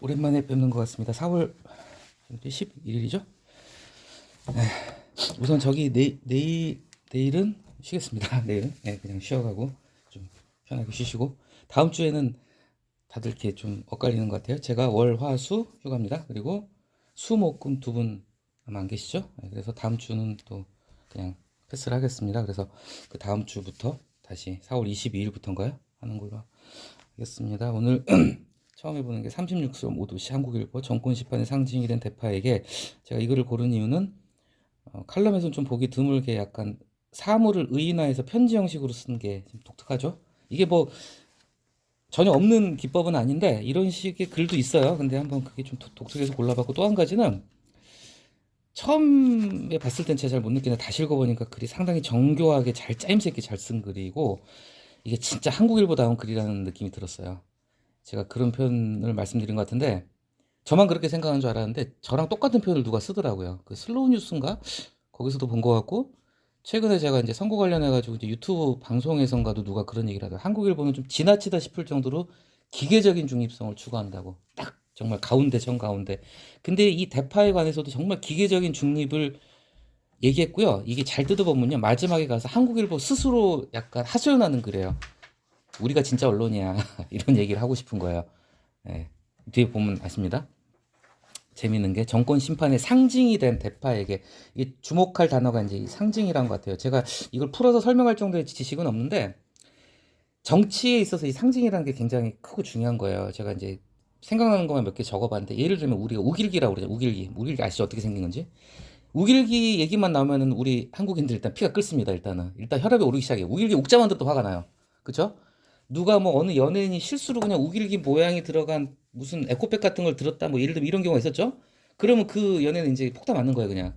오랜만에 뵙는 것 같습니다. 4월 11일이죠? 우선 저기 내, 내일 내일은 쉬겠습니다. 내일은 네, 그냥 쉬어가고 좀 편하게 쉬시고 다음 주에는 다들 이렇게 좀 엇갈리는 것 같아요. 제가 월, 화, 수 휴가입니다. 그리고 수, 목, 금 두 분 아마 안 계시죠? 네, 그래서 다음 주는 또 그냥 패스를 하겠습니다. 그래서 그 다음 주부터 다시 4월 22일부터인가요? 하는 걸로 하겠습니다. 오늘 처음 해보는 게 36수 모두시 한국일보 정권 시판의 상징이 된 대파에게 제가 이거를 고른 이유는 어, 칼럼에서는 좀 보기 드물게 약간 사물을 의인화해서 편지 형식으로 쓴게좀 독특하죠. 이게 뭐 전혀 없는 기법은 아닌데 이런 식의 글도 있어요. 근데 한번 그게 좀 독- 독특해서 골라봤고 또 한 가지는 처음에 봤을 땐 제가 잘 못 느끼는데 다시 읽어보니까 글이 상당히 정교하게 잘 짜임새 있게 잘 쓴 글이고 이게 진짜 한국일보다운 글이라는 느낌이 들었어요. 제가 그런 표현을 말씀드린 것 같은데 저만 그렇게 생각하는 줄 알았는데 저랑 똑같은 표현을 누가 쓰더라고요. 그 슬로우 뉴스인가 거기서도 본 것 같고 최근에 제가 이제 선거 관련해 가지고 이제 유튜브 방송에선가도 누가 그런 얘기를 하더라고요. 한국일보는 좀 지나치다 싶을 정도로 기계적인 중립성을 추구한다고 딱 정말 가운데 정 가운데. 근데 이 대파에 관해서도 정말 기계적인 중립을 얘기했고요. 이게 잘 뜯어보면요. 마지막에 가서 한국일보 스스로 약간 하소연하는 글이에요. 우리가 진짜 언론이야. 이런 얘기를 하고 싶은 거예요. 예. 뒤에 보면 아십니다. 재밌는 게 정권 심판의 상징이 된 대파에게 이 주목할 단어가 이제 이 상징이란 것 같아요. 제가 이걸 풀어서 설명할 정도의 지식은 없는데 정치에 있어서 이 상징이라는 게 굉장히 크고 중요한 거예요. 제가 이제 생각나는 것만 몇 개 적어봤는데 예를 들면 우리가 우길기라고 그러죠. 우길기. 우길기 아시죠? 어떻게 생긴 건지? 우길기 얘기만 나오면은 우리 한국인들 일단 피가 끓습니다. 일단은 일단 혈압이 오르기 시작해요. 우길기 옥자만 들어도 화가 나요. 그쵸? 누가 뭐 어느 연예인이 실수로 그냥 우길기 모양이 들어간 무슨 에코백 같은 걸 들었다 뭐 예를 들면 이런 경우가 있었죠? 그러면 그 연예인은 이제 폭탄 맞는 거예요 그냥.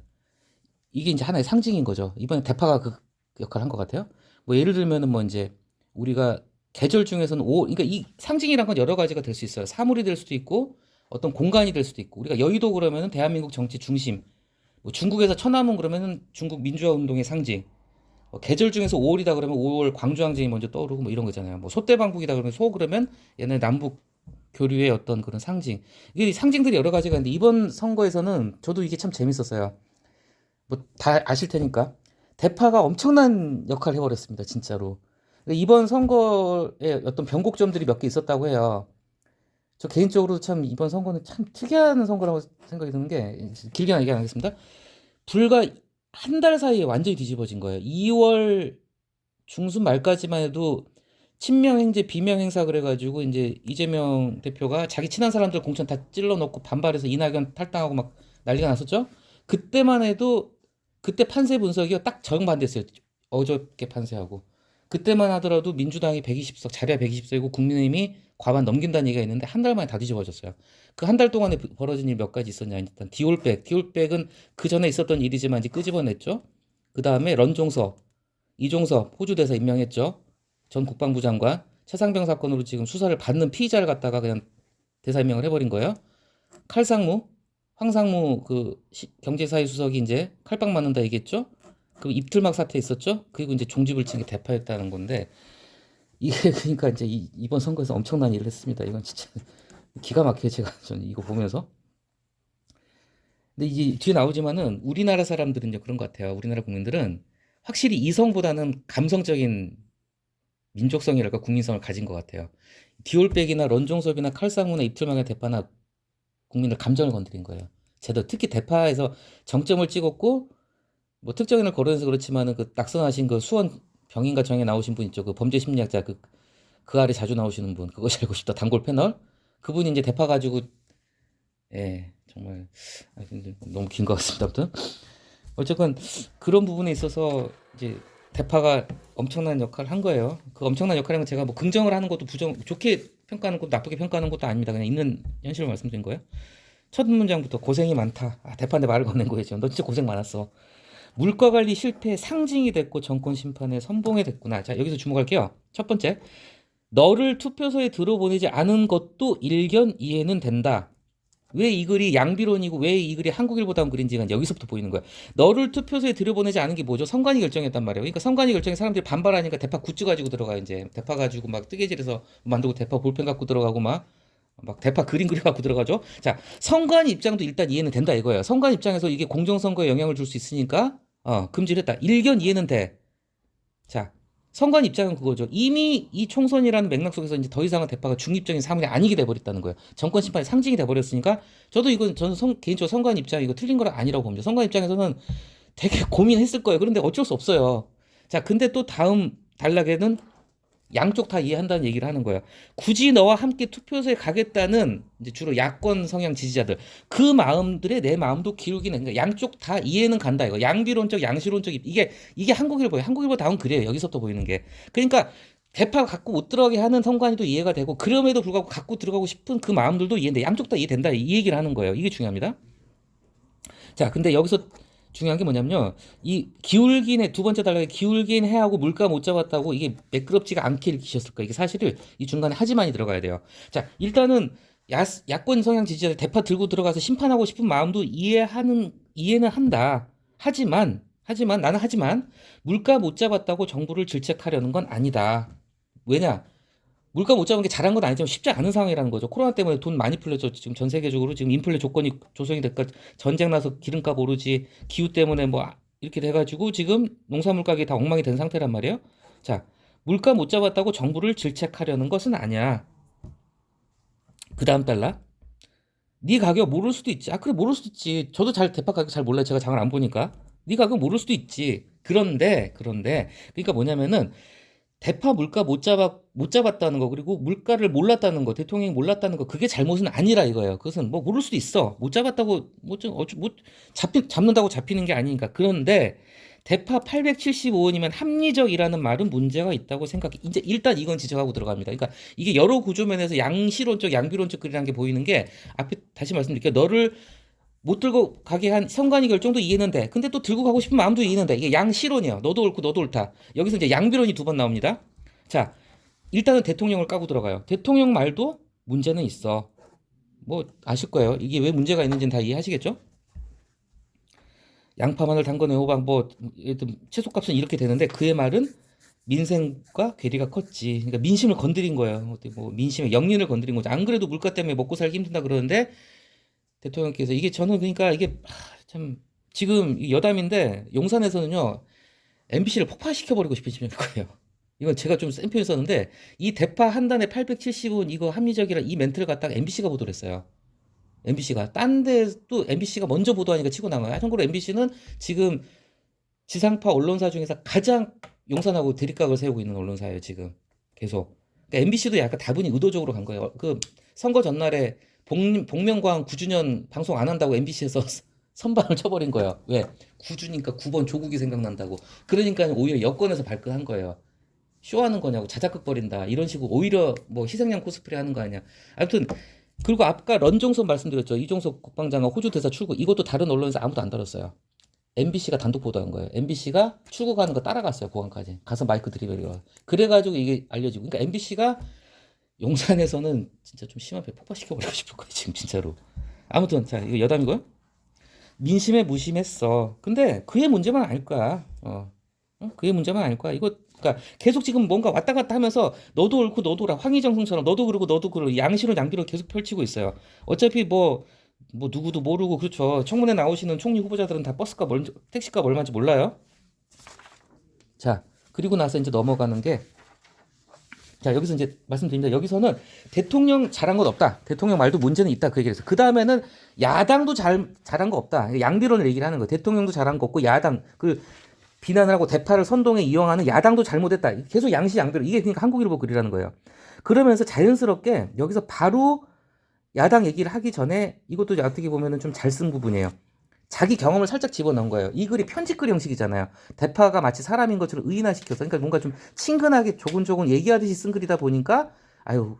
이게 이제 하나의 상징인 거죠. 이번에 대파가 그 역할을 한 것 같아요. 뭐 예를 들면은 뭐 이제 우리가 계절 중에서는 오 그러니까 이 상징이란 건 여러 가지가 될 수 있어요. 사물이 될 수도 있고 어떤 공간이 될 수도 있고. 우리가 여의도 그러면은 대한민국 정치 중심. 뭐 중국에서 천안문 그러면은 중국 민주화 운동의 상징 뭐 계절 중에서 5월이다 그러면 5월 광주항쟁이 먼저 떠오르고 뭐 이런 거잖아요. 뭐 소대방북이다 그러면 소 그러면 옛날 남북 교류의 어떤 그런 상징. 이게 상징들이 여러 가지가 있는데 이번 선거에서는 저도 이게 참 재밌었어요. 뭐 다 아실 테니까 대파가 엄청난 역할을 해버렸습니다. 진짜로. 그러니까 이번 선거에 어떤 변곡점들이 몇 개 있었다고 해요. 저 개인적으로 참 이번 선거는 참 특이한 선거라고 생각이 드는 게 길게 얘기 안 하겠습니다. 불과 한 달 사이에 완전히 뒤집어진 거예요. 2월 중순 말까지만 해도 친명 행제 비명 행사 그래가지고 이제 이재명 대표가 자기 친한 사람들 공천 다 찔러 넣고 반발해서 이낙연 탈당하고 막 난리가 났었죠. 그때만 해도 그때 판세 분석이요 딱 정반대였어요. 어저께 판세하고 그때만 하더라도 민주당이 120석 자리가 120석이고 국민의힘이 과반 넘긴다는 얘기가 있는데 한 달 만에 다 뒤집어졌어요. 그 한 달 동안에 벌어진 일 몇 가지 있었냐 일단 디올백 디올백은 그 전에 있었던 일이지만 이제 끄집어냈죠. 그 다음에 런종석 이종섭 호주 대사 임명했죠. 전 국방부 장관 최상병 사건으로 지금 수사를 받는 피의자를 갖다가 그냥 대사 임명을 해버린 거예요. 칼상무 황상무 그 시- 경제사회 수석이 이제 칼빵 맞는다 얘기했죠. 그 입틀막 사태 있었죠. 그리고 이제 종집을 친게 대파였다는 건데 이게 그러니까 이제 이, 이번 선거에서 엄청난 일을 했습니다. 이건 진짜 기가 막혀요. 제가 저는 이거 보면서. 근데 이게 뒤에 나오지만은 우리나라 사람들은 이제 그런 것 같아요. 우리나라 국민들은 확실히 이성보다는 감성적인 민족성이랄까 국민성을 가진 것 같아요. 디올백이나 런종섭이나 칼상무나 입틀막의 대파나 국민들 감정을 건드린 거예요. 제도 특히 대파에서 정점을 찍었고 뭐 특정인을 거론해서 그렇지만은 그 낙선하신 그 수원 병인가 정에 나오신 분 있죠. 그 범죄 심리학자 그, 그 아래 자주 나오시는 분. 그것이 알고 싶다. 단골 패널. 그분이 이제 대파 가지고 예, 정말 아, 너무 긴 것 같습니다. 아무튼 어쨌건 그런 부분에 있어서 이제 대파가 엄청난 역할을 한 거예요. 그 엄청난 역할은 제가 뭐 긍정을 하는 것도 부정 좋게 평가하는 것도 나쁘게 평가하는 것도 아닙니다. 그냥 있는 현실을 말씀드린 거예요. 첫 문장부터 고생이 많다. 아, 대파한테 말을 건넨 거예요. 너 진짜 고생 많았어. 물가 관리 실패 상징이 됐고 정권 심판의 선봉이 됐구나. 자, 여기서 주목할게요. 첫 번째. 너를 투표소에 들어보내지 않은 것도 일견 이해는 된다. 왜 이 글이 양비론이고 왜 이 글이 한국일보다운 글인지가 여기서부터 보이는 거야. 너를 투표소에 들여보내지 않은 게 뭐죠? 선관위 결정했단 말이에요. 그러니까 선관위 결정에 사람들이 반발하니까 대파 굿즈 가지고 들어가 이제 대파 가지고 막 뜨개질해서 만들고 대파 볼펜 갖고 들어가고 막막 대파 그림 그려갖고 들어가죠. 자, 선관 입장도 일단 이해는 된다 이거예요. 선관 입장에서 이게 공정선거에 영향을 줄 수 있으니까 어, 금지를 했다. 일견 이해는 돼. 자, 선관 입장은 그거죠. 이미 이 총선이라는 맥락 속에서 이제 더 이상은 대파가 중립적인 사물이 아니게 돼버렸다는 거예요. 정권 심판의 상징이 돼버렸으니까 저도 이건 저는 선- 개인적으로 선관 입장 이거 틀린 거는 아니라고 봅니다. 선관 입장에서는 되게 고민했을 거예요. 그런데 어쩔 수 없어요. 자, 근데 또 다음 단락에는 양쪽 다 이해한다는 얘기를 하는 거예요. 굳이 너와 함께 투표소에 가겠다는 이제 주로 야권 성향 지지자들 그 마음들의 내 마음도 기울기는 그러니까 양쪽 다 이해는 간다 이거 양비론적 양시론적 이게 이게 한국일보예요. 한국일보 다운 그래요. 여기서부터 보이는 게 그러니까 대파 갖고 못 들어가게 하는 선관위도 이해가 되고 그럼에도 불구하고 갖고 들어가고 싶은 그 마음들도 이해돼 양쪽 다 이해된다 이 얘기를 하는 거예요. 이게 중요합니다. 자, 근데 여기서 중요한 게 뭐냐면요. 이 기울긴 해, 두 번째 단락에 기울긴 해하고 물가 못 잡았다고 이게 매끄럽지가 않게 읽히셨을 거예요. 이게 사실을 이 중간에 하지만이 들어가야 돼요. 자, 일단은 야, 야권 성향 지지자들 대파 들고 들어가서 심판하고 싶은 마음도 이해하는, 이해는 한다. 하지만, 하지만, 나는 하지만, 물가 못 잡았다고 정부를 질책하려는 건 아니다. 왜냐? 물가 못 잡은 게 잘한 건 아니지만 쉽지 않은 상황이라는 거죠. 코로나 때문에 돈 많이 풀렸죠. 지금 전 세계적으로 지금 인플레 조건이 조성이 될까 전쟁 나서 기름값 오르지 기후 때문에 뭐 이렇게 돼가지고 지금 농산물 가격이 다 엉망이 된 상태란 말이에요. 자, 물가 못 잡았다고 정부를 질책하려는 것은 아니야. 그 다음 달라. 네 가격 모를 수도 있지. 아 그래 모를 수도 있지. 저도 잘 대파 가격 잘 몰라요. 제가 장을 안 보니까. 네 가격 모를 수도 있지. 그런데 그런데 그러니까 뭐냐면은 대파 물가 못 잡아 못 잡았다는 거 그리고 물가를 몰랐다는 거 대통령이 몰랐다는 거 그게 잘못은 아니라 이거예요. 그것은 뭐 모를 수도 있어. 못 잡았다고 뭐좀 어쩌 뭐 잡히 잡는다고 잡히는 게 아니니까. 그런데 대파 875원이면 합리적이라는 말은 문제가 있다고 생각해. 이제 일단 이건 지적하고 들어갑니다. 그러니까 이게 여러 구조면에서 양시론적 양비론적 글이라는 게 보이는 게 앞에 다시 말씀드릴게요. 너를 못 들고 가게 한 선관위 결정도 이해는 돼. 근데 또 들고 가고 싶은 마음도 이해는 돼. 이게 양시론이야. 너도 옳고 너도 옳다. 여기서 이제 양비론이 두 번 나옵니다. 자, 일단은 대통령을 까고 들어가요. 대통령 말도 문제는 있어. 뭐 아실 거예요. 이게 왜 문제가 있는지는 다 이해하시겠죠? 양파 마늘 당근 애호박 뭐 채소값은 이렇게 되는데 그의 말은 민생과 괴리가 컸지. 그러니까 민심을 건드린 거예요. 어떻게 뭐 민심의 영린을 건드린 거죠. 안 그래도 물가 때문에 먹고 살기 힘든다 그러는데 대통령께서 이게 저는 그러니까 이게 하, 참 지금 이 여담인데 용산에서는요 MBC를 폭파시켜 버리고 싶으신 거예요. 이건 제가 좀 센 표현 썼는데 이 대파 한 단에 870원 이거 합리적이라 이 멘트를 갖다가 MBC가 보도를 했어요. MBC가 딴데또 MBC가 먼저 보도하니까 치고 나가요. 참고로 MBC는 지금 지상파 언론사 중에서 가장 용산하고 대립각을 세우고 있는 언론사예요. 지금 계속. 그러니까 MBC도 약간 다분히 의도적으로 간 거예요. 그 선거 전날에 복, 복면가왕 9주년 방송 안 한다고 MBC에서 선방을 쳐버린 거예요. 왜? 9주니까 9번 조국이 생각난다고. 그러니까 오히려 여권에서 발끈한 거예요. 쇼하는 거냐고 자작극 벌인다 이런 식으로 오히려 뭐 희생양 코스프레 하는 거 아니야. 아무튼 그리고 아까 런종석 말씀드렸죠. 이종석 국방장관 호주 대사 출국 이것도 다른 언론에서 아무도 안 다뤘어요. MBC가 단독 보도한 거예요. MBC가 출국하는 거 따라갔어요. 공항까지 가서 마이크 들이대고 그래가지고 이게 알려지고. 그러니까 MBC가 용산에서는 진짜 좀 심하게 폭파시켜 버리고 싶을 거예요. 지금 진짜로. 아무튼 자 이거 여담이고요. 민심에 무심했어. 근데 그의 문제만 아닐 거야. 어. 어? 그의 문제만 아닐 거야. 이거 그러니까 계속 지금 뭔가 왔다 갔다 하면서 너도 옳고 너도 라 황희정승처럼 너도 그러고 너도 그러고 양실은 양비로 계속 펼치고 있어요. 어차피 뭐뭐 누구도 모르고 그렇죠. 청문회 나오시는 총리 후보자들은 다 버스값 얼 택시값 얼마인지 몰라요. 자 그리고 나서 이제 넘어가는 게 자 여기서 이제 말씀드립니다. 여기서는 대통령 잘한 것 없다. 대통령 말도 문제는 있다. 그 얘기를 해서 그 다음에는 야당도 잘 잘한 거 없다. 양비론을 얘기를 하는 거예요. 대통령도 잘한 거 없고 야당 그 비난을 하고 대파를 선동에 이용하는 야당도 잘못했다. 계속 양시 양비론 이게 그러니까 한국일보 글이라는 거예요. 그러면서 자연스럽게 여기서 바로 야당 얘기를 하기 전에 이것도 어떻게 보면은 좀 잘 쓴 부분이에요. 자기 경험을 살짝 집어넣은 거예요. 이 글이 편집글 형식이잖아요. 대파가 마치 사람인 것처럼 의인화시켜서 그러니까 뭔가 좀 친근하게 조곤조곤 얘기하듯이 쓴 글이다 보니까 아유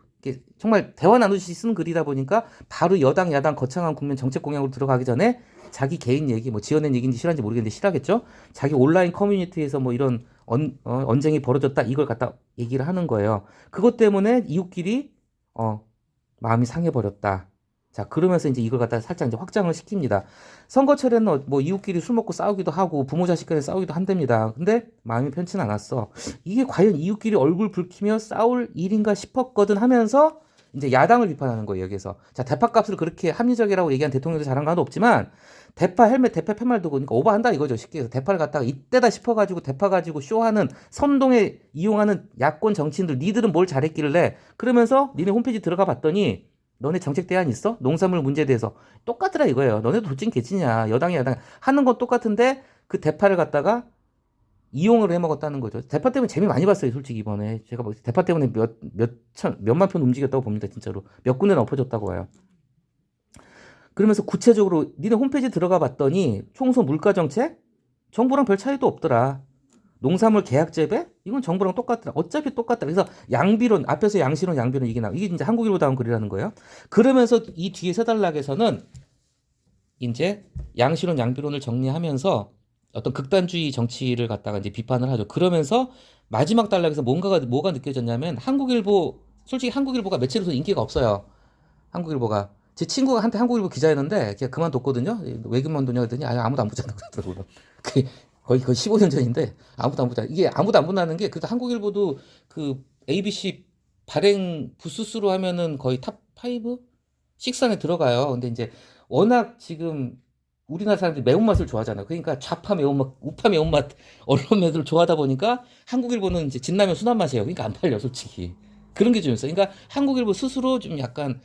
정말 대화 나누듯이 쓴 글이다 보니까 바로 여당 야당 거창한 국면 정책 공약으로 들어가기 전에 자기 개인 얘기 뭐 지어낸 얘기인지 실한지 모르겠는데 실하겠죠. 자기 온라인 커뮤니티에서 뭐 이런 언, 어, 언쟁이 벌어졌다 이걸 갖다 얘기를 하는 거예요. 그것 때문에 이웃끼리 어 마음이 상해 버렸다. 자, 그러면서 이제 이걸 갖다 살짝 이제 확장을 시킵니다. 선거철에는 뭐 이웃끼리 술 먹고 싸우기도 하고 부모 자식 간에 싸우기도 한답니다. 근데 마음이 편치는 않았어. 이게 과연 이웃끼리 얼굴 붉히며 싸울 일인가 싶었거든 하면서 이제 야당을 비판하는 거예요, 여기서. 자, 대파 값을 그렇게 합리적이라고 얘기한 대통령도 잘한 건 없지만, 대파 헬멧, 대파 팻말 두고, 그러니까 오버한다 이거죠, 쉽게 해서. 대파를 갖다가 이때다 싶어가지고 대파 가지고 쇼하는, 선동에 이용하는 야권 정치인들, 니들은 뭘 잘했길래, 그러면서 니네 홈페이지 들어가 봤더니, 너네 정책 대안 있어? 농산물 문제에 대해서. 똑같더라 이거예요. 너네도 도찐 개찐이야. 여당이 야당. 하는 건 똑같은데, 그 대파를 갖다가 이용을 해 먹었다는 거죠. 대파 때문에 재미 많이 봤어요, 솔직히 이번에. 제가 뭐 대파 때문에 몇, 몇 천, 몇만 편 움직였다고 봅니다, 진짜로. 몇 군데는 엎어졌다고 봐요. 그러면서 구체적으로 니네 홈페이지 들어가 봤더니 총선 물가 정책? 정부랑 별 차이도 없더라. 농산물 계약 재배? 이건 정부랑 똑같더라. 어차피 똑같다. 그래서 양비론, 앞에서 양시론, 양비론 이게 나, 이게 이제 한국일보 다운 글이라는 거예요. 그러면서 이 뒤에 세 단락에서는 이제 양시론, 양비론을 정리하면서 어떤 극단주의 정치를 갖다가 이제 비판을 하죠. 그러면서 마지막 단락에서 뭔가가 뭐가 느껴졌냐면 한국일보 솔직히 한국일보가 며칠에서 인기가 없어요. 한국일보가 제 친구가 한테 한국일보 기자였는데 걔 그만뒀거든요. 왜 그만두냐 했더니 아 아무도 안 보잖아 그러더라고요. 그 거의 거의 15년 전인데 아무도 안 보자. 이게 아무도 안 본다는 게 그래도 한국일보도 그 ABC 발행 부수수로 하면은 거의 탑 5? 6 안에 들어가요. 근데 이제 워낙 지금 우리나라 사람들이 매운맛을 좋아하잖아요. 그러니까 좌파 매운맛, 우파 매운맛 언론 매들 좋아하다 보니까 한국일보는 이제 진라면 순한 맛이에요. 그러니까 안 팔려, 솔직히. 그런 게 좀 있어요. 그러니까 한국일보 스스로 좀 약간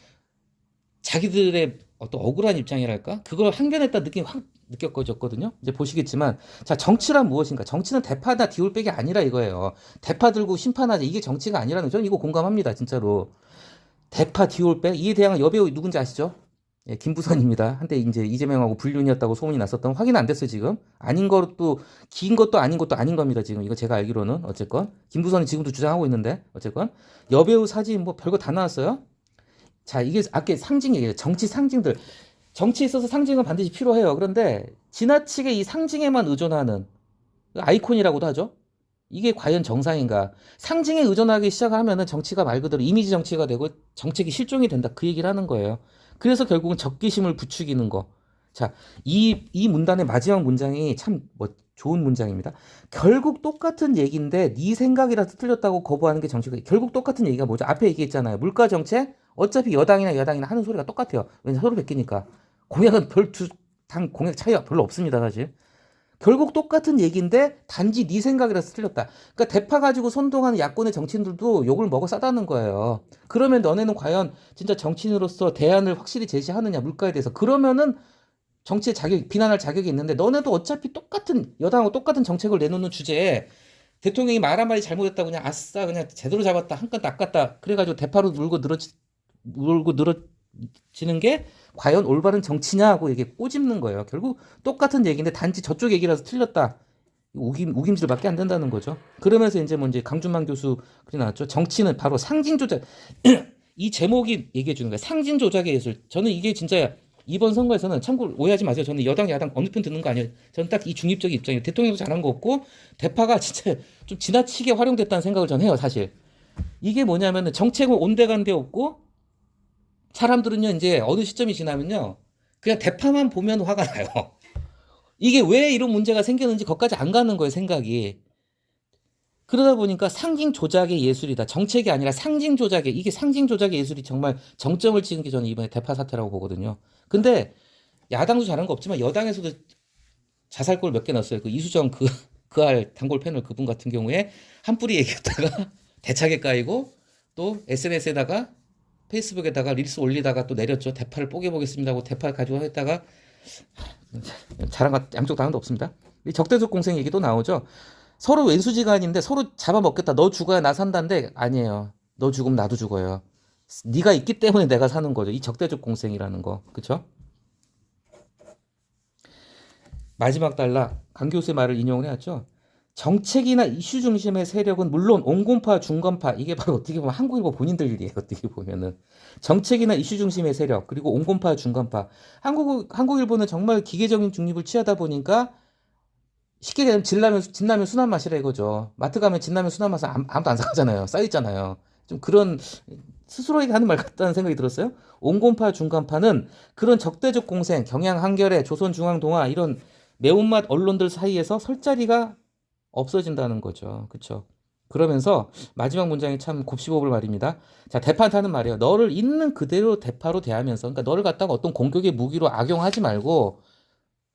자기들의 어떤 억울한 입장이랄까? 그걸 항변했다 느낌이 확 느껴졌거든요. 이제 보시겠지만, 자, 정치란 무엇인가? 정치는 대파나 디올백이 아니라 이거예요. 대파 들고 심판하자. 이게 정치가 아니라는 거. 저는 이거 공감합니다, 진짜로. 대파 디올백? 이에 대한 여배우 누군지 아시죠? 예, 김부선입니다. 한때 이제 이재명하고 불륜이었다고 소문이 났었던 확인 안 됐어요 지금. 아닌 것도 긴 것도 아닌 것도 아닌 겁니다 지금. 이거 제가 알기로는 어쨌건 김부선이 지금도 주장하고 있는데 어쨌건 여배우 사진 뭐 별거 다 나왔어요. 자 이게 아까 상징 얘기예요. 정치 상징들. 정치에 있어서 상징은 반드시 필요해요. 그런데 지나치게 이 상징에만 의존하는 아이콘이라고도 하죠. 이게 과연 정상인가? 상징에 의존하기 시작하면은 정치가 말 그대로 이미지 정치가 되고 정책이 실종이 된다. 그 얘기를 하는 거예요. 그래서 결국은 적개심을 부추기는 거. 자, 이, 이 문단의 마지막 문장이 참뭐 좋은 문장입니다. 결국 똑같은 얘기인데 네 생각이라서 틀렸다고 거부하는 게 정치가 결국 똑같은 얘기가 뭐죠? 앞에 얘기했잖아요. 물가 정책 어차피 여당이나 여당이나 하는 소리가 똑같아요. 왜냐 서로 베끼니까 공약은 별두당 공약 차이가 별로 없습니다, 사실. 결국 똑같은 얘기인데 단지 네 생각이라서 틀렸다. 그러니까 대파 가지고 선동하는 야권의 정치인들도 욕을 먹어 싸다는 거예요. 그러면 너네는 과연 진짜 정치인으로서 대안을 확실히 제시하느냐 물가에 대해서 그러면은 정치의 자격 비난할 자격이 있는데 너네도 어차피 똑같은 여당하고 똑같은 정책을 내놓는 주제에 대통령이 말 한마디 잘못했다고 그냥 아싸 그냥 제대로 잡았다 한건 낚았다 그래가지고 대파로 물고 늘어지 물고 늘어지는 게 과연 올바른 정치냐 하고 이게 꼬집는 거예요. 결국 똑같은 얘기인데 단지 저쪽 얘기라서 틀렸다. 우김, 우김질밖에 안 된다는 거죠. 그러면서 이제 뭐 이제 강준만 교수 글이 나왔죠. 정치는 바로 상징 조작. 이 제목이 얘기해 주는 거예요. 상징 조작의 예술. 저는 이게 진짜 이번 선거에서는 참고로 오해하지 마세요. 저는 여당 야당 어느 편 듣는 거 아니에요. 저는 딱 이 중립적인 입장이에요. 대통령도 잘한 거 없고 대파가 진짜 좀 지나치게 활용됐다는 생각을 전 해요. 사실 이게 뭐냐면은 정책은 온데간데 없고 사람들은요 이제 어느 시점이 지나면요 그냥 대파만 보면 화가 나요. 이게 왜 이런 문제가 생겼는지 거기까지 안 가는 거예요 생각이. 그러다 보니까 상징 조작의 예술이다. 정책이 아니라 상징 조작의 이게 상징 조작의 예술이 정말 정점을 찍은 게 저는 이번에 대파 사태라고 보거든요. 근데 야당도 잘한 거 없지만 여당에서도 자살골 몇 개 넣었어요. 그 이수정 그 그알 단골 패널 그분 같은 경우에 한 뿌리 얘기했다가 대차게 까이고 또 SNS에다가 페이스북에다가 릴스 올리다가 또 내렸죠. 대파를 뽀개 보겠습니다 하고 대파 가지고 했다가 것 양쪽 다 하나도 없습니다. 이 적대적 공생 얘기도 나오죠. 서로 왼수지간인데 서로 잡아먹겠다. 너 죽어야 나 산다인데 아니에요. 너 죽으면 나도 죽어요. 네가 있기 때문에 내가 사는 거죠. 이 적대적 공생이라는 거. 그쵸? 마지막 단락 강 교수의 말을 인용을 해왔죠. 정책이나 이슈 중심의 세력은 물론 온건파, 중건파 이게 바로 어떻게 보면 한국일보 본인들 일이에요. 어떻게 보면은 정책이나 이슈 중심의 세력 그리고 온건파, 중건파 한국 한국일보는 정말 기계적인 중립을 취하다 보니까 쉽게 되면 진라면 진라면 순한 맛이라 이거죠. 마트 가면 진라면 순한 맛은 아무- 아무도 안 사가잖아요. 쌓이잖아요. 좀 그런 스스로에게 하는 말 같다는 생각이 들었어요. 온건파, 중간파는 그런 적대적 공생, 경향 한겨레, 조선중앙동화 이런 매운맛 언론들 사이에서 설 자리가 없어진다는 거죠. 그렇죠? 그러면서 마지막 문장이 참 곱씹어볼 말입니다. 자, 대파한테는 말이에요. 너를 있는 그대로 대파로 대하면서, 그러니까 너를 갖다가 어떤 공격의 무기로 악용하지 말고,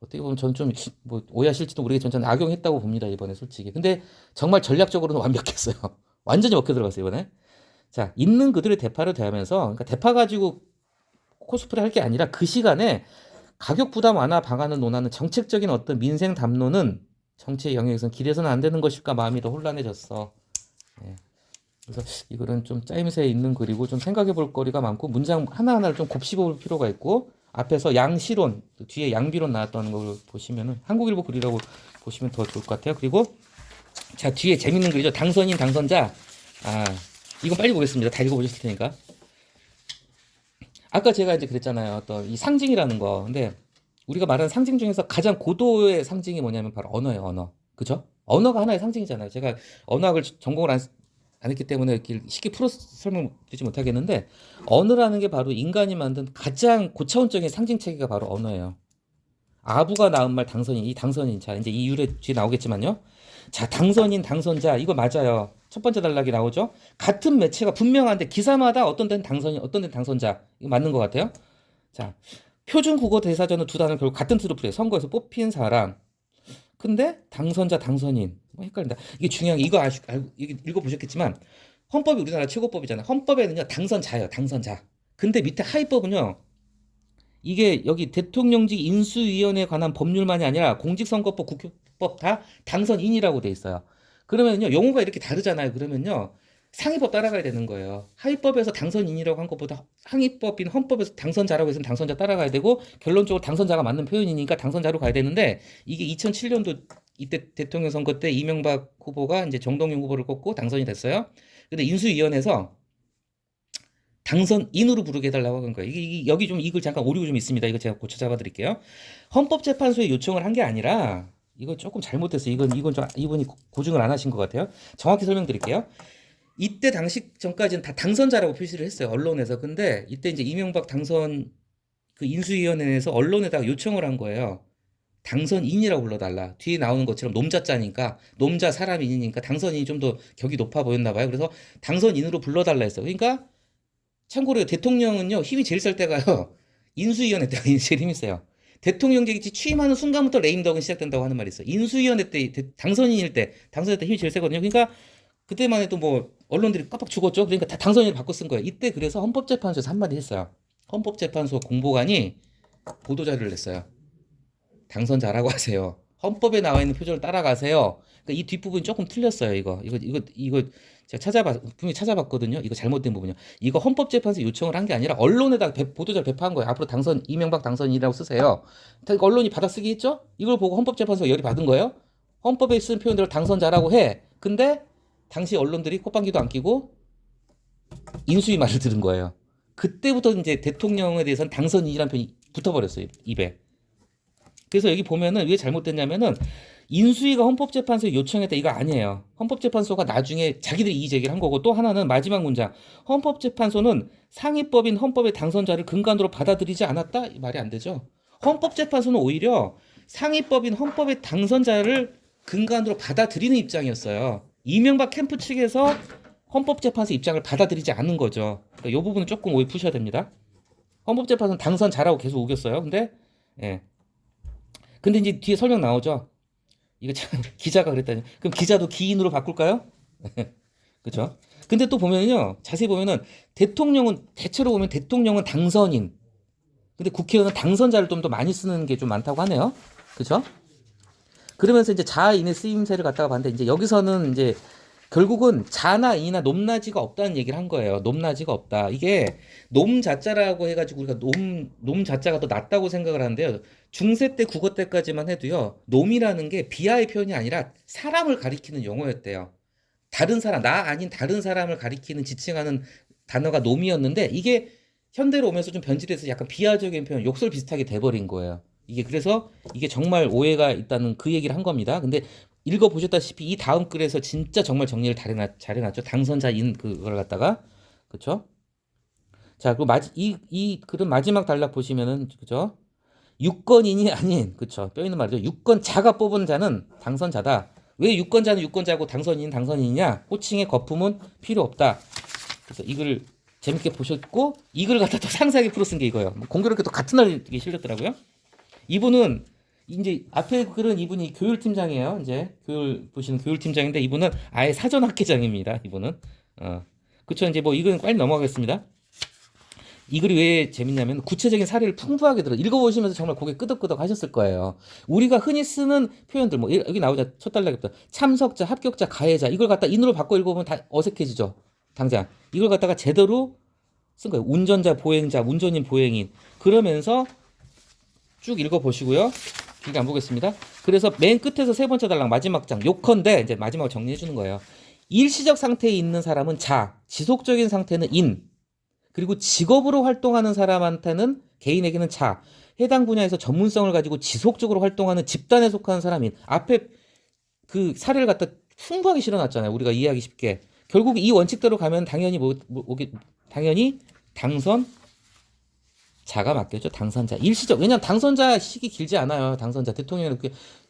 어떻게 보면 저는 좀, 뭐, 오해하실지도 모르겠지만 저는 악용했다고 봅니다, 이번에 솔직히. 근데 정말 전략적으로는 완벽했어요. 완전히 먹혀 들어갔어요, 이번에. 자, 있는 그대로 대파로 대하면서, 그러니까 대파 가지고 코스프레 할 게 아니라 그 시간에 가격 부담 완화 방안을 논하는 정책적인 어떤 민생 담론은 정치의 영역에서는 길에서는 안 되는 것일까 마음이 더 혼란해졌어. 예. 그래서 이거는 좀 짜임새 있는 글이고 좀 생각해 볼 거리가 많고 문장 하나하나를 좀 곱씹어 볼 필요가 있고 앞에서 양시론 뒤에 양비론 나왔다는 걸 보시면은 한국일보 글이라고 보시면 더 좋을 것 같아요. 그리고 자 뒤에 재밌는 글이죠. 당선인 당선자 아 이건 빨리 보겠습니다. 다 읽어보셨을 테니까. 아까 제가 이제 그랬잖아요. 어떤 이 상징이라는 거. 근데 우리가 말하는 상징 중에서 가장 고도의 상징이 뭐냐면 바로 언어예요, 언어. 그죠? 언어가 하나의 상징이잖아요. 제가 언어학을 전공을 안, 안 했기 때문에 이렇게 쉽게 풀어 설명드리지 못하겠는데 언어라는 게 바로 인간이 만든 가장 고차원적인 상징 체계가 바로 언어예요. 아부가 낳은 말 당선인, 이 당선인. 자, 이제 이 유래 뒤에 나오겠지만요. 자, 당선인, 당선자. 이거 맞아요. 첫 번째 단락이 나오죠. 같은 매체가 분명한데 기사마다 어떤 데는 당선인, 어떤 데는 당선자. 이거 맞는 것 같아요. 자, 표준 국어 대사전은 두 단어를 결국 같은 풀어요. 선거에서 뽑힌 사람. 근데 당선자, 당선인. 뭐 헷갈린다. 이게 중요한 게 이거 아시, 알고, 이게 읽어보셨겠지만 헌법이 우리나라 최고법이잖아요. 헌법에는요, 당선자예요. 당선자. 근데 밑에 하위법은요, 이게 여기 대통령직 인수위원회에 관한 법률만이 아니라 공직선거법, 국회법 다 당선인이라고 돼 있어요. 그러면요, 용어가 이렇게 다르잖아요. 그러면요, 상위법 따라가야 되는 거예요. 하위법에서 당선인이라고 한 것보다 상위법인 헌법에서 당선자라고 해서 당선자 따라가야 되고 결론적으로 당선자가 맞는 표현이니까 당선자로 가야 되는데 이게 2007년도 이때 대통령 선거 때 이명박 후보가 이제 정동영 후보를 꺾고 당선이 됐어요. 근데 인수위원회에서 당선인으로 부르게 해달라고 한 거예요. 이게, 이게 여기 좀 이글 잠깐 오류가 좀 있습니다. 이거 제가 고쳐 잡아 드릴게요. 헌법재판소에 요청을 한 게 아니라 이거 조금 잘못됐어요. 이건 이건 좀 이분이 고증을 안 하신 것 같아요. 정확히 설명드릴게요. 이때 당시 전까지는 다 당선자라고 표시를 했어요. 언론에서. 근데 이때 이제 이명박 당선 그 인수위원회에서 언론에다가 요청을 한 거예요. 당선인이라고 불러달라. 뒤에 나오는 것처럼 놈자자니까 놈자 사람인이니까 당선인이 좀 더 격이 높아 보였나 봐요. 그래서 당선인으로 불러달라 했어요. 그러니까 참고로 대통령은요 힘이 제일 셀 때가요 인수위원회 때가 제일 힘이 세요. 대통령직이 취임하는 순간부터 레임덕은 시작된다고 하는 말이 있어요. 인수위원회 때 대- 당선인일 때 당선일 때 힘이 제일 세거든요. 그러니까 그때만 해도 뭐 언론들이 깜빡 죽었죠. 그러니까 다 당선인을 바꿔 쓴 거예요. 이때 그래서 헌법재판소에서 한마디 했어요. 헌법재판소 공보관이 보도 자료를 냈어요. 당선자라고 하세요. 헌법에 나와 있는 표준을 따라가세요. 그러니까 이 뒷부분이 조금 틀렸어요. 이거 이거 이거 이거 제가 찾아봤 분명히 찾아봤거든요. 이거 잘못된 부분이요. 이거 헌법재판소 요청을 한 게 아니라 언론에다가 배- 보도자료 배포한 거예요. 앞으로 당선 이명박 당선이라고 쓰세요. 언론이 받아쓰기 했죠. 이걸 보고 헌법재판소가 열이 받은 거예요. 헌법에 쓴 표현대로 당선자라고 해. 근데 당시 언론들이 콧방귀도 안 끼고 인수위 말을 들은 거예요. 그때부터 이제 대통령에 대해서는 당선인이라는 표현이 붙어버렸어요. 입에. 그래서 여기 보면은 왜 잘못됐냐면은 인수위가 헌법재판소에 요청했다 이거 아니에요. 헌법재판소가 나중에 자기들이 이의 제기를 한 거고 또 하나는 마지막 문장 헌법재판소는 상위법인 헌법의 당선자를 근간으로 받아들이지 않았다 이 말이 안 되죠. 헌법재판소는 오히려 상위법인 헌법의 당선자를 근간으로 받아들이는 입장이었어요. 이명박 캠프 측에서 헌법재판소 입장을 받아들이지 않은 거죠. 그러니까 이 부분은 조금 오해 푸셔야 됩니다. 헌법재판소는 당선자라고 계속 우겼어요. 근데 예. 근데 이제 뒤에 설명 나오죠. 이거 참 기자가 그랬다니. 그럼 기자도 기인으로 바꿀까요? 그렇죠? 근데 또 보면요. 자세히 보면은 대통령은 대체로 보면 대통령은 당선인. 근데 국회의원은 당선자를 좀 더 많이 쓰는 게 좀 많다고 하네요. 그렇죠? 그러면서 이제 자인의 쓰임새를 갖다가 봤는데 이제 여기서는 이제 결국은 자나 인이나 높낮이가 없다는 얘기를 한 거예요. 높낮이가 없다. 이게 놈자자라고 해가지고 우리가 놈 놈자자가 더 낫다고 생각을 하는데요. 중세 때 국어 때까지만 해도요. 놈이라는 게 비하의 표현이 아니라 사람을 가리키는 용어였대요. 다른 사람, 나 아닌 다른 사람을 가리키는 지칭하는 단어가 놈이었는데 이게 현대로 오면서 좀 변질돼서 약간 비하적인 표현, 욕설 비슷하게 돼버린 거예요. 이게 그래서 이게 정말 오해가 있다는 그 얘기를 한 겁니다. 근데 읽어보셨다시피 이 다음 글에서 진짜 정말 정리를 잘 해놨, 잘 해놨죠. 당선자인 그걸 갖다가 그쵸? 자, 그 마지, 이, 이 글은 마지막 단락 보시면은 그죠? 유권인이 아닌 그쵸? 뼈 있는 말이죠. 유권자가 뽑은 자는 당선자다. 왜 유권자는 유권자고 당선인은 당선인이냐? 호칭의 거품은 필요 없다. 그래서 이글 재밌게 보셨고 이 글 갖다 또 상세하게 풀어 쓴 게 이거예요. 뭐 공교롭게 또 같은 날 이게 실렸더라고요. 이분은 이제 앞에 글은 이분이 교율팀장이에요. 이제 교율 보시는 교율팀장인데 이분은 아예 사전학회장입니다. 이분은 어 그쵸 이제 뭐 이건 빨리 넘어가겠습니다. 이 글이 왜 재밌냐면 구체적인 사례를 풍부하게 들어 읽어보시면서 정말 고개 끄덕끄덕 하셨을 거예요. 우리가 흔히 쓰는 표현들 뭐 여기 나오자 첫 달락부터 참석자, 합격자, 가해자 이걸 갖다 인으로 바꿔 읽어보면 다 어색해지죠. 당장 이걸 갖다가 제대로 쓴 거예요. 운전자, 보행자, 운전인, 보행인 그러면서 쭉 읽어보시고요. 길게 안 보겠습니다. 그래서 맨 끝에서 세 번째 달락 마지막 장 요컨대 이제 마지막으로 정리해 주는 거예요. 일시적 상태에 있는 사람은 자, 지속적인 상태는 인, 그리고 직업으로 활동하는 사람한테는 개인에게는 자, 해당 분야에서 전문성을 가지고 지속적으로 활동하는 집단에 속하는 사람인 앞에 그 사례를 갖다 풍부하게 실어놨잖아요. 우리가 이해하기 쉽게. 결국 이 원칙대로 가면 당연히 뭐, 뭐 당연히 당선 자가 맡겼죠. 당선자 일시적. 왜냐하면 당선자 시기 길지 않아요. 당선자 대통령 그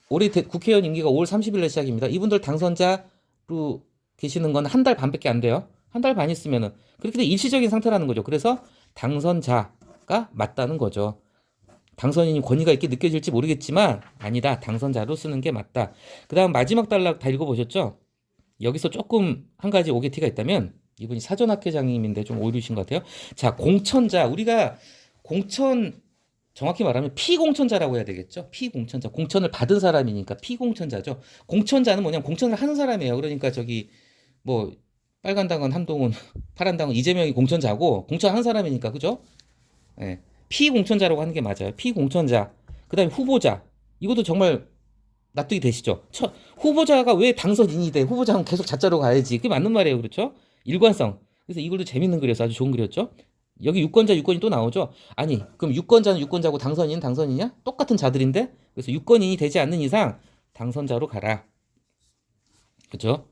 올해 대- 국회의원 임기가 5월 30일에 시작입니다. 이분들 당선자로 계시는 건 한 달 반밖에 안 돼요. 한 달 반 있으면은 그렇게 돼 일시적인 상태라는 거죠. 그래서 당선자가 맞다는 거죠. 당선인이 권위가 있게 느껴질지 모르겠지만 아니다. 당선자로 쓰는 게 맞다. 그다음 마지막 단락 다 읽어 보셨죠? 여기서 조금 한 가지 오게티가 있다면 이분이 사전학회장님인데 좀 오류신 것 같아요. 자, 공천자 우리가 공천 정확히 말하면 피공천자라고 해야 되겠죠. 피공천자 공천을 받은 사람이니까 피공천자죠. 공천자는 뭐냐면 공천을 하는 사람이에요. 그러니까 저기 뭐 빨간 당은 한동훈, 파란 당은 이재명이 공천자고 공천 한 사람이니까 그죠? 예. 피공천자라고 하는 게 맞아요. 피공천자. 그다음에 후보자. 이것도 정말 납득이 되시죠? 첫 후보자가 왜 당선인이 돼? 후보자는 계속 자자로 가야지. 그게 맞는 말이에요. 그렇죠? 일관성. 그래서 이걸도 재밌는 글이었어. 아주 좋은 글이었죠? 여기 유권자 유권이 또 나오죠? 아니, 그럼 유권자는 유권자고 당선인은 당선이냐? 똑같은 자들인데? 그래서 유권인이 되지 않는 이상 당선자로 가라. 그렇죠?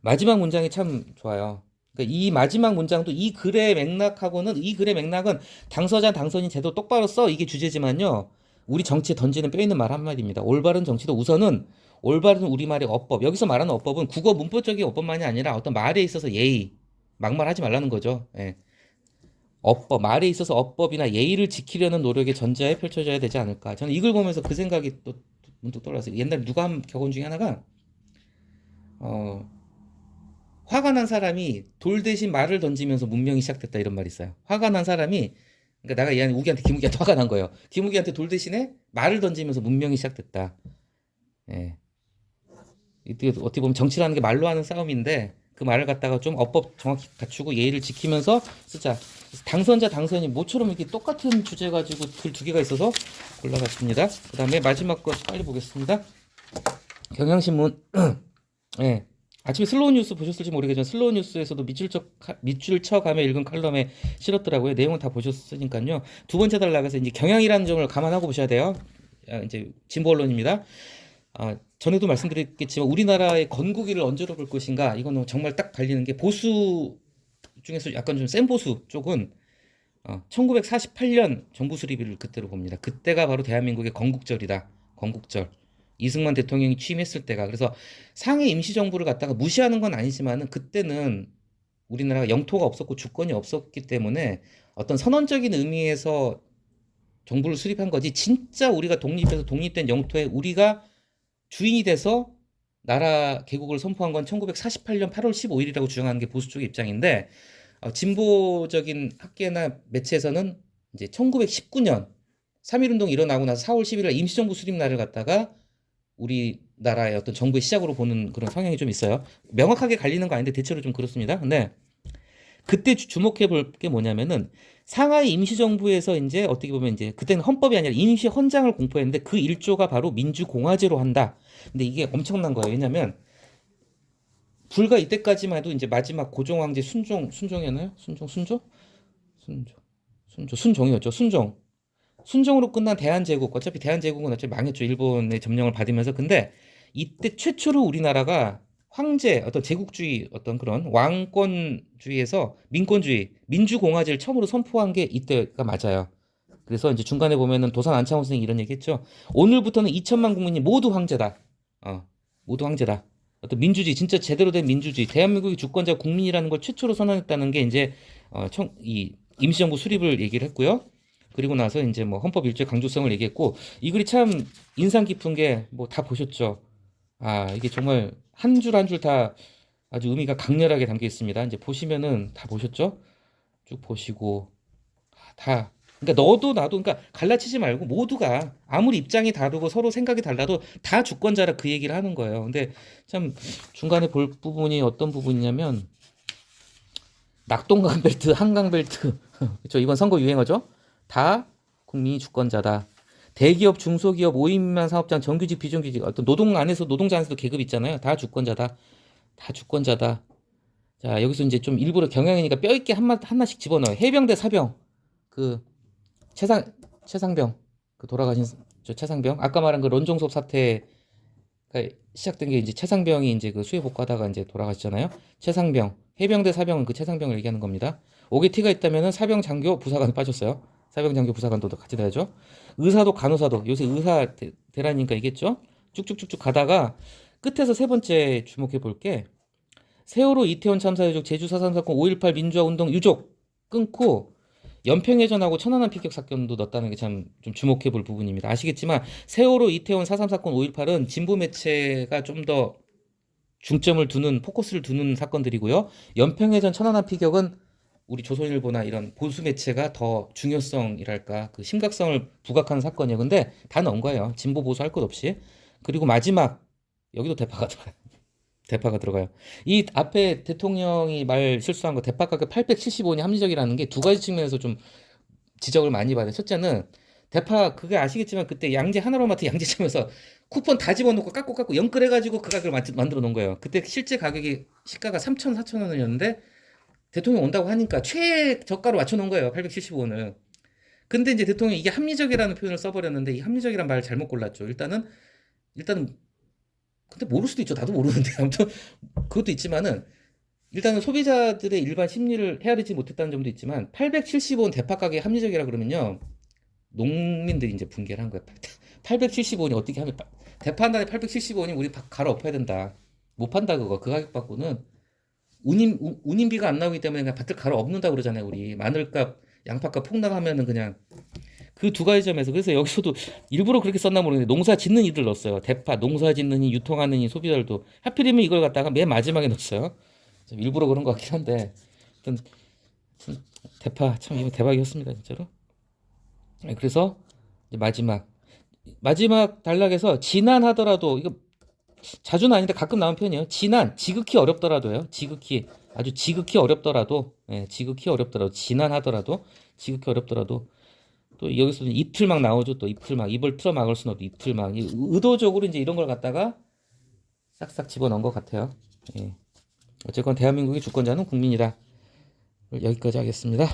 마지막 문장이 참 좋아요. 그러니까 이 마지막 문장도 이 글의 맥락하고는 이 글의 맥락은 당선자 당선인 제도 똑바로 써 이게 주제지만요. 우리 정치에 던지는 뼈 있는 말 한마디입니다. 올바른 정치도 우선은 올바른 우리말의 어법. 여기서 말하는 어법은 국어 문법적인 어법만이 아니라 어떤 말에 있어서 예의. 막말하지 말라는 거죠. 예. 어법, 말에 있어서 어법이나 예의를 지키려는 노력의 전자에 펼쳐져야 되지 않을까. 저는 이걸 보면서 그 생각이 또 문득 떠올랐어요. 옛날에 누가 한 격언 중에 하나가 어, 화가 난 사람이 돌 대신 말을 던지면서 문명이 시작됐다 이런 말이 있어요. 화가 난 사람이 그러니까 내가 얘한테 우기한테 김우기한테 화가 난 거예요. 김우기한테 돌 대신에 말을 던지면서 문명이 시작됐다. 예. 이게 어떻게 보면 정치라는 게 말로 하는 싸움인데 그 말을 갖다가 좀 어법 정확히 갖추고 예의를 지키면서 쓰자. 당선자 당선인 모처럼 이렇게 똑같은 주제 가지고 글 두 개가 있어서 골라봤습니다. 그 다음에 마지막 거 빨리 보겠습니다. 경향신문 예. 아침에 슬로우 뉴스 보셨을지 모르겠지만 슬로우 뉴스에서도 밑줄 쳐 밑줄 쳐가며 읽은 칼럼에 실었더라고요. 내용은 다 보셨으니까요. 두 번째 달 나가서 이제 경향이라는 점을 감안하고 보셔야 돼요. 아, 이제 진보 언론입니다. 아, 전에도 말씀드렸겠지만 우리나라의 건국일을 언제로 볼 것인가 이거는 정말 딱 갈리는 게 보수 중에서 약간 좀 센 보수 쪽은 어, 1948년 정부 수립일을 그때로 봅니다. 그때가 바로 대한민국의 건국절이다. 건국절. 이승만 대통령이 취임했을 때가 그래서 상해 임시정부를 갖다가 무시하는 건 아니지만은 그때는 우리나라가 영토가 없었고 주권이 없었기 때문에 어떤 선언적인 의미에서 정부를 수립한 거지 진짜 우리가 독립해서 독립된 영토에 우리가 주인이 돼서 나라 개국을 선포한 건 1948년 8월 15일이라고 주장하는 게 보수 쪽의 입장인데 어, 진보적인 학계나 매체에서는 이제 1919년 3.1운동 일어나고 나서 4월 11일 임시정부 수립 날을 갖다가 우리나라의 어떤 정부의 시작으로 보는 그런 성향이 좀 있어요. 명확하게 갈리는 거 아닌데 대체로 좀 그렇습니다. 근데 그때 주- 주목해 볼 게 뭐냐면은 상하이 임시정부에서 이제 어떻게 보면 이제 그때는 헌법이 아니라 임시 헌장을 공포했는데 그 일조가 바로 민주공화제로 한다. 근데 이게 엄청난 거예요. 왜냐면 불과 이때까지만 해도 이제 마지막 고종 황제 순종 순종이었나요? 순종 순조? 순조 순조 순종이었죠. 순종 순종으로 끝난 대한제국 어차피 대한제국은 어차피 망했죠. 일본의 점령을 받으면서 근데 이때 최초로 우리나라가 황제 어떤 제국주의 어떤 그런 왕권주의에서 민권주의 민주공화제를 처음으로 선포한 게 이때가 맞아요. 그래서 이제 중간에 보면은 도산 안창호 선생이 이런 얘기했죠. 오늘부터는 2천만 국민이 모두 황제다. 어, 모두 황제다. 어떤 민주주의 진짜 제대로 된 민주주의 대한민국의 주권자 국민이라는 걸 최초로 선언했다는 게 이제 어, 청, 이 임시정부 수립을 얘기를 했고요. 그리고 나서 이제 뭐 헌법 일조의 강조성을 얘기했고 이 글이 참 인상 깊은 게 뭐 다 보셨죠. 아 이게 정말 한 줄 한 줄 다 아주 의미가 강렬하게 담겨 있습니다. 이제 보시면은 다 보셨죠? 쭉 보시고 아, 다 그러니까 너도 나도 그러니까 갈라치지 말고 모두가 아무리 입장이 다르고 서로 생각이 달라도 다 주권자라 그 얘기를 하는 거예요. 근데 참 중간에 볼 부분이 어떤 부분이냐면 낙동강 벨트, 한강 벨트 그렇죠 이번 선거 유행어죠. 다 국민이 주권자다. 대기업, 중소기업, 5인만 사업장, 정규직, 비정규직 어떤 노동 안에서 노동자 안에서도 계급 있잖아요. 다 주권자다. 다 주권자다. 자 여기서 이제 좀 일부러 경향이니까 뼈 있게 한마 하나씩 집어넣어요. 해병대 사병 그 최상 최상병 그 돌아가신 저 최상병 아까 말한 그 런종섭 사태가 시작된 게 이제 최상병이 이제 그 수해 복구하다가 이제 돌아가셨잖아요. 최상병 해병대 사병은 그 최상병을 얘기하는 겁니다. 옥에 티가 있다면은 사병 장교 부사관 빠졌어요. 사병 장교 부사관도 같이 돼야죠. 의사도 간호사도 요새 의사 대, 대란이니까 얘기했죠. 쭉쭉쭉쭉 가다가 끝에서 세 번째 주목해 볼 게 세월호 이태원 참사 유족 제주 4.3 사건 5.18 민주화 운동 유족 끊고 연평해전하고 천안함 피격 사건도 넣었다는 게 참 좀 주목해 볼 부분입니다. 아시겠지만 세월호 이태원 4.3 사건 5.18은 진보 매체가 좀 더 중점을 두는 포커스를 두는 사건들이고요. 연평해전 천안함 피격은 우리 조선일보나 이런 보수 매체가 더 중요성이랄까 그 심각성을 부각하는 사건이에요. 근데 다 넣은 거예요. 진보 보수 할 것 없이. 그리고 마지막 여기도 대파가 들어가요. 대파가 들어가요. 이 앞에 대통령이 말 실수한 거 대파 가격 875원이 합리적이라는 게 두 가지 측면에서 좀 지적을 많이 받아요. 첫째는 대파 그게 아시겠지만 그때 양재 하나로마트 양재점에서 쿠폰 다 집어넣고 깎고 깎고 연끌해가지고 그 가격을 만- 만들어 놓은 거예요. 그때 실제 가격이 시가가 3천 4천 원이었는데 대통령 온다고 하니까 최저가로 맞춰 놓은 거예요. 875원을. 근데 이제 대통령이 이게 합리적이라는 표현을 써버렸는데 이 합리적이란 말을 잘못 골랐죠. 일단은 일단은 근데 모를 수도 있죠. 나도 모르는데 아무튼 그것도 있지만은 일단은 소비자들의 일반 심리를 헤아리지 못했다는 점도 있지만 875원 대파 가격이 합리적이라 그러면요 농민들이 이제 분개를 한 거예요. 875원이 어떻게 하면 파- 대파 한 단에 875원이 우리 바- 갈아 엎어야 된다. 못 판다 그거 그 가격 받고는 운임 우- 운임비가 안 나오기 때문에 그냥 밭을 갈아 엎는다 그러잖아요. 우리 마늘값 양파값 폭락하면은 그냥 그 두 가지 점에서 그래서 여기서도 일부러 그렇게 썼나 모르겠는데 농사 짓는 이들 넣었어요. 대파 농사 짓는 이 유통하는 이 소비자들도 하필이면 이걸 갖다가 맨 마지막에 넣었어요. 좀 일부러 그런 것 같긴 한데 하여튼, 대파 참 이거 대박이었습니다 진짜로. 네, 그래서 마지막 마지막 단락에서 지난하더라도 이거 자주는 아닌데 가끔 나온 표현이에요. 지난 지극히 어렵더라도요. 지극히 아주 지극히 어렵더라도 예, 지극히 어렵더라도 지난하더라도 지극히 어렵더라도 또 여기서 이틀 막 나오죠. 또 이틀 막 입을 틀어 막을 수는 없고 이틀막 이- 의도적으로 이제 이런 걸 갖다가 싹싹 집어넣은 것 같아요. 예. 어쨌건 대한민국의 주권자는 국민이다. 여기까지 하겠습니다.